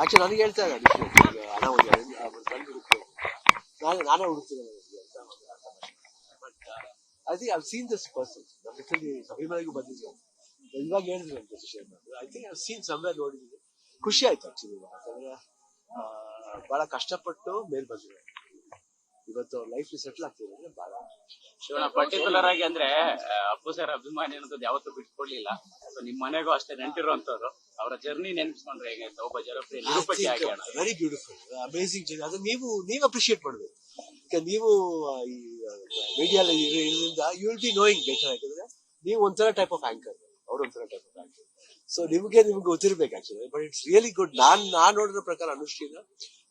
Actually ನನಗೆ ಹೇಳ್ತಾ ಇದ್ದಾರೆ ಹಣ ಒಂದು ನಾನು, ನಾನೇ ಹುಡುಕ್ತೀನಿ I think seen this person ನಮ್ಮ ಲಿಟರಲಿ ಇವಾಗ ಹೇಳಿದ್ರು ಜೊತೆ share I think I seen somewhere ನೋಡಿದ್ದೀನಿ. ಖುಷಿ ಆಯ್ತು ಆಕ್ಚುಲಿ ಯಾಕಂದ್ರೆ ಬಹಳ ಕಷ್ಟಪಟ್ಟು ಮೇಲ್ ಬಂದಿದ್ದಾರೆ. ಇವತ್ತು ಲೈಫ್ ಸೆಟ್ಲ್ ಆಗ್ತಿದೆ ಅಂದ್ರೆ ಬಹಳ ಪರ್ಟಿಕ್ಯುಲರ್ ಆಗಿ ಅಂದ್ರೆ ಅಪ್ಪು ಸರ್ ಅಭಿಮಾನಿ ಅನ್ನೋದು ಯಾವತ್ತೂ ಬಿಟ್ಕೊಡ್ಲಿಲ್ಲ. ನಿಮ್ ಮನೆಗೂ ಅಷ್ಟೇ ನೆಂಟಿರುವಂತವ್ರು ಅವರ ಜರ್ನಿ ನೆನಪಿಸ್ಕೊಂಡ್ರೆ ಹೇಗೆ ಒಬ್ಬ ಜನಪ್ರಿಯ ನಿರೂಪಕಿ ಆಗಿ ವೆರಿ ಬ್ಯೂಟಿಫುಲ್ ಅಮೇಸಿಂಗ್ ಜರ್ನಿ ಅದು ನೀವು ನೀವು ಅಪ್ರಿಶಿಯೇಟ್ ಮಾಡಬೇಕು. ಯಾಕಂದ್ರೆ ನೀವು ಈ ಮೀಡಿಯಾ ಇರೋದ್ರಿಂದ you will be knowing better ಯಾಕಂದ್ರೆ ನೀವು ಒಂಥರ ಟೈಪ್ ಆಫ್ ಆಂಕರ್ ಅವ್ರು ಒಂಥರ ಟೈಪ್ ಆಫ್ ಆಂಕರ್ ಸೊ ನಿಮ್ಗೆ ನಿಮ್ಗೆ ಗೊತ್ತಿರ್ಬೇಕು actually but it's really good ನಾನ್ ನಾನ್ ನೋಡಿರೋ ಪ್ರಕಾರ ಅನುಷ್ಠಿನ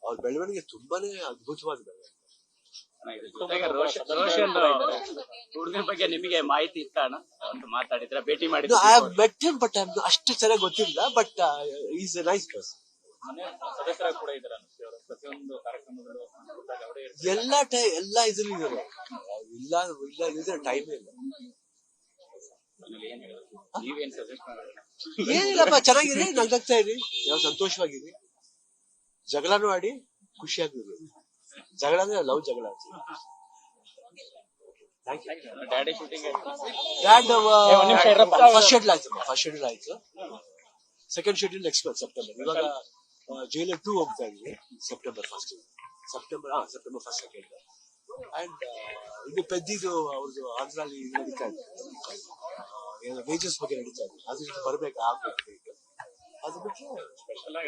ಅವ್ರ ಬೆಳವಣಿಗೆ ತುಂಬಾನೇ ಅದ್ಭುತವಾದ ಬೆಳವಣಿಗೆ. ಇದ್ರ ಬಗ್ಗೆ ನಿಮಗೆ ಮಾಹಿತಿ ಇತ್ತ ಅಣ್ಣ ಅಂತ ಮಾತಾಡಿದ್ರೆ ಭೇಟಿ ಮಾಡಿದ್ರು I have met him but ಅಷ್ಟು ಚೆನ್ನಾಗಿ ಗೊತ್ತಿಲ್ಲ but is a nice person ಎಲ್ಲಾ ಕೂಡ ಎಲ್ಲಾ ಪ್ರತಿಯೊಂದು ಕಾರ್ಯಕ್ರಮಗಳು ಅವರೇ ಎಲ್ಲ ಟೈ ಎಲ್ಲ ಇದ್ರಲ್ಲಿ ಇದಾರೆ ಇಲ್ಲ ಇಲ್ಲ ಇದ್ರೆ ಟೈಮ್ ಇಲ್ಲ. ಏನ್ ಹೇಳೋದು ನೀವೇನ್ ಸಜೆಸ್ಟ್ ಮಾಡೋಣ ಏನಿಲ್ಲಪ್ಪ ಚೆನ್ನಾಗಿರಿ ನಗಾಗ್ತಾ ಇರಿ. ಯಾವ ಸಂತೋಷವಾಗಿರಿ. ಜಗಳನೂ ಆಡಿ ಖುಷಿಯಾಗಿರಿ ಜಗಳ ಅಂದ್ರೆ ಲವ್ ಜಗಳ daddy shooting dad first schedule ಆಯ್ತು ಫಸ್ಟ್ ಶೆಡ್ಯೂಲ್ ಆಯ್ತು second schedule next month September ಇವಾಗ ಜೈಲರ್ ಟೂ ಹೋಗ್ತಾ ಇದ್ವಿ. ಸೆಪ್ಟೆಂಬರ್ ಫಸ್ಟ್ ಸೆಪ್ಟೆಂಬರ್ ಹಾ ಸೆಪ್ಟೆಂಬರ್ ಫಸ್ಟ್ ಸೆಕೆಂಡ್ ಅಂಡ್ ಇನ್ನು ಪೆದ್ದಿದು ಅವ್ರದ್ದು ಆಂಧ್ರಲ್ಲಿ ಇದು ನಡೀತಾ ಇದೆ. ವೇಜಸ್ ಬಗ್ಗೆ ನಡೀತಾ ಅದ್ರ ಬರ್ಬೇಕು? ಆಗ್ಬೇಕು. ಅದು ಬಿಟ್ಟರೆ